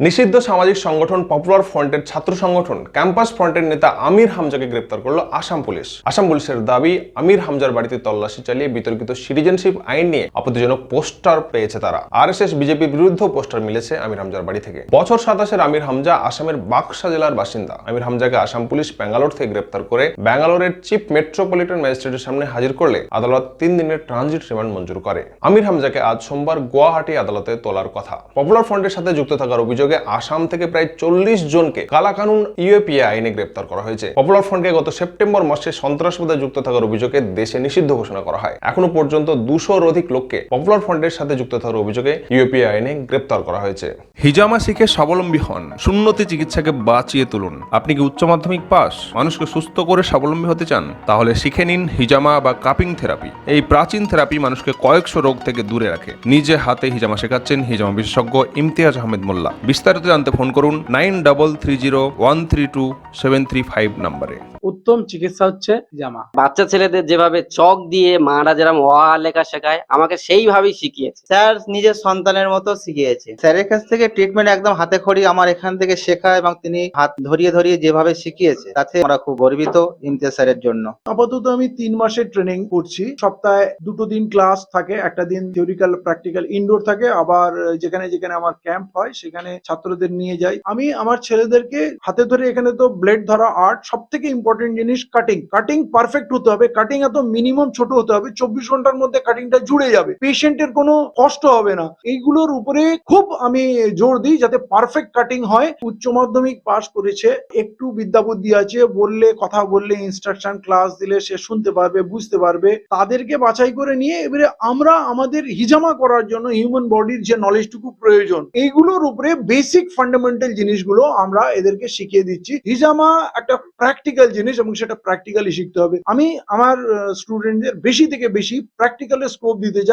নিষিদ্ধ সামাজিক সংগঠন পপুলার ফ্রন্টের ছাত্র সংগঠন ক্যাম্পাস ফ্রন্টের নেতা আমির হামজাকে গ্রেপ্তার করল আসাম পুলিশ। আসাম পুলিশের দাবি, আমির হামজার বাড়িতে তল্লাশি চালিয়ে বিতর্কিত সিটিজেনশিপ আইন নিয়ে আপত্তিজনক পোস্টার পেয়েছে তারা। আর আরএসএস, বিজেপির বিরুদ্ধে পোস্টার মিলেছে আমির হামজার বাড়ি থেকে। বছর সাতাশের আমির হামজা আসামের বাক্সা জেলার বাসিন্দা। আমির হামজাকে আসাম পুলিশ ব্যাঙ্গালোর থেকে গ্রেপ্তার করে ব্যাঙ্গালোরের চিফ মেট্রোপলিটন ম্যাজিস্ট্রেটের সামনে হাজির করলে আদালত তিন দিনের ট্রানজিট রিমান্ড মঞ্জুর করে। আমির হামজাকে আজ সোমবার গুয়াহাটি আদালতে তোলার কথা। পপুলার ফ্রন্টের সাথে যুক্ত থাকার অভিযোগে আসাম থেকে প্রায় চল্লিশ জনকে কালাকানুন ইউএপিএ আইনে গ্রেপ্তার করা হয়েছে। পপুলার ফ্রন্টকে গত সেপ্টেম্বর মাসে সন্ত্রাসবাদে যুক্ত থাকার অভিযোগে দেশে নিষিদ্ধ ঘোষণা করা হয়। এখনও পর্যন্ত দুশোর অধিক লোককে পপুলার ফ্রন্টের সাথে যুক্ত থাকার অভিযোগে ইউএপিএ আইনে গ্রেপ্তার করা হয়েছে। হিজামা শিখে স্বাবলম্বী হন। সুন্নতি চিকিৎসাকে বাঁচিয়ে তুলুন। আপনি কি উচ্চ মাধ্যমিক পাস? মানুষকে সুস্থ করে স্বাবলম্বী হতে চান? তাহলে শিখে নিন হিজামা বা কাপিং থেরাপি। এই প্রাচীন থেরাপি মানুষকে কয়েকশো রোগ থেকে দূরে রাখে। নিজে হাতে হিজামা শেখাচ্ছেন হিজামা বিশেষজ্ঞ ইমতিয়াজ আহমেদ মোল্লা। বিস্তারিত জানতে ফোন করুন nine double three zero one three two seven three five নম্বরে উত্তম চিকিৎসা হচ্ছে জামা। বাচ্চা ছেলেদের যেভাবে চক দিয়ে মারা যেরকম লেখা শেখায় আমাকে সেইভাবেই শিখিয়েছে। স্যার নিজের সন্তানের মতো শিখিয়েছে। স্যারের কাছ থেকে ট্রিটমেন্ট একদম হাতে খড়ি আমার এখান থেকে শেখা এবং তিনি হাত ধরিয়ে ধরিয়ে যেভাবে শিখিয়েছে তাতে আমরা খুব গর্বিত ইমতিয়াজ স্যারের জন্য। আপাতত আমি তিন মাসের ট্রেনিং করছি। সপ্তাহে দুটো দিন ক্লাস থাকে একটা দিন থিওরিক্যাল প্র্যাকটিক্যাল ইনডোর থাকে। আবার যেখানে যেখানে আমার ক্যাম্প হয় সেখানে ছাত্রদের নিয়ে যাই। আমি আমার ছেলেদেরকে হাতে ধরে এখানে তো ব্লেড ধরা আর্ট সব থেকে ইম্পর্টেন্ট জিনিস কাটিং কাটিং পারফেক্ট হতে হবে। কাটিং এত মিনিমাম ছোট হতে হবে। চব্বিশ ঘণ্টার মধ্যে কাটিংটা জুড়ে যাবে। পেশেন্টের কোনো কষ্ট হবে না। এইগুলোর উপরে খুব আমি জোর দিই যাতে পারফেক্ট কাটিং হয়। উচ্চ মাধ্যমিক পাশ করেছে। একটু বিদ্যা বুদ্ধি আছে। বললে, কথা বললে ইনস্ট্রাকশন ক্লাস দিলে সে শুনতে পারবে, বুঝতে পারবে। তাদেরকে বাছাই করে নিয়ে এবারে আমরা আমাদের হিজামা করার জন্য হিউম্যান বডির যে নলেজটুকু প্রয়োজন, এইগুলোর উপরে বেসিক ফান্ডামেন্টাল জিনিসগুলো আমরা এদেরকে শিখিয়ে দিচ্ছি। হিজামা একটা প্র্যাকটিক্যাল জিনিস এবং সেটা প্র্যাকটিক্যালি শিখতে হবে। আমি আমার স্টুডেন্টদের বেশি থেকে বেশি প্র্যাকটিক্যালে স্কোপ দিতে চাই।